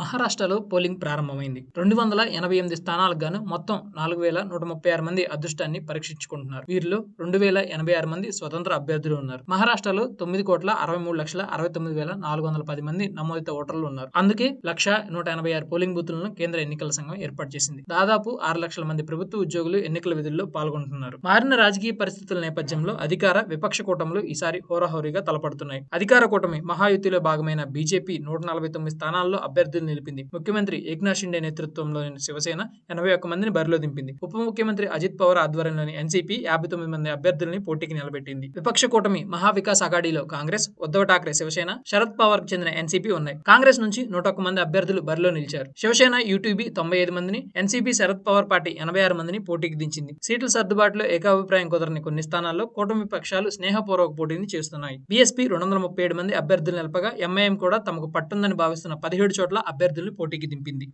మహారాష్ట్రలో పోలింగ్ ప్రారంభమైంది. రెండు వందల ఎనభై ఎనిమిది స్థానాలకు గాను మొత్తం నాలుగు వేల నూట ముప్పై ఆరు మంది అదృష్టాన్ని పరీక్షించుకుంటున్నారు. వీరిలో రెండు వేల ఎనభై ఆరు మంది స్వతంత్ర అభ్యర్థులు ఉన్నారు. మహారాష్ట్రలో తొమ్మిది కోట్ల అరవై మూడు లక్షల అరవై తొమ్మిది వేల నాలుగు వందల పది మంది నమోదిత ఓటర్లు ఉన్నారు. అందుకే లక్ష నూట ఎనభై ఆరు పోలింగ్ బూతులను కేంద్ర ఎన్నికల సంఘం ఏర్పాటు చేసింది. దాదాపు ఆరు లక్షల మంది ప్రభుత్వ ఉద్యోగులు ఎన్నికల విధుల్లో పాల్గొంటున్నారు. మారిన రాజకీయ పరిస్థితుల నేపథ్యంలో అధికార విపక్ష కూటములు ఈసారి హోరాహోరీగా తలపడుతున్నాయి. అధికార కూటమి మహాయుతిలో భాగమైన బీజేపీ నూట నలభై తొమ్మిది స్థానాల్లో అభ్యర్థులు నిలిపింది. ముఖ్యమంత్రి ఏక్నాథ్ షిండే నేతృత్వంలోని శివసేన ఎనభై ఒక్క మందిని బరిలో దింపింది. ఉప ముఖ్యమంత్రి అజిత్ పవార్ ఆధ్వర్యంలోని ఎన్సీపీ యాభై తొమ్మిది మంది అభ్యర్థుల్ని పోటీకి నిలబెట్టింది. విపక్ష కూటమి మహావికాస్ అఘాడీలో కాంగ్రెస్ ఉద్దవ్ ఠాక్రే శివసేన శరద్ పవార్కు చెందిన ఎన్సీపీ ఉన్నాయి. కాంగ్రెస్ నుంచి నూట ఒక్క మంది అభ్యర్థులు బరిలో నిలిచారు. శివసేన యూటీబీ తొంభై ఐదు మందిని ఎన్సీపీ శరద్ పవార్ పార్టీ ఎనభై ఆరు మందిని పోటీకి దించింది. సీట్ల సర్దుబాటులో ఏకాభిప్రాయం కుదరని కొన్ని స్థానాల్లో కూటమి పక్షాలు స్నేహపూర్వక పోటీని చేస్తున్నాయి. బీఎస్పీ రెండు వందల ముప్పై ఏడు మంది అభ్యర్థులు నిలపగా ఎంఐఎం కూడా తమకు పట్టుందని భావిస్తున్న పదిహేడు చోట్ల అభ్యర్థులను పోటీకి దింపింది.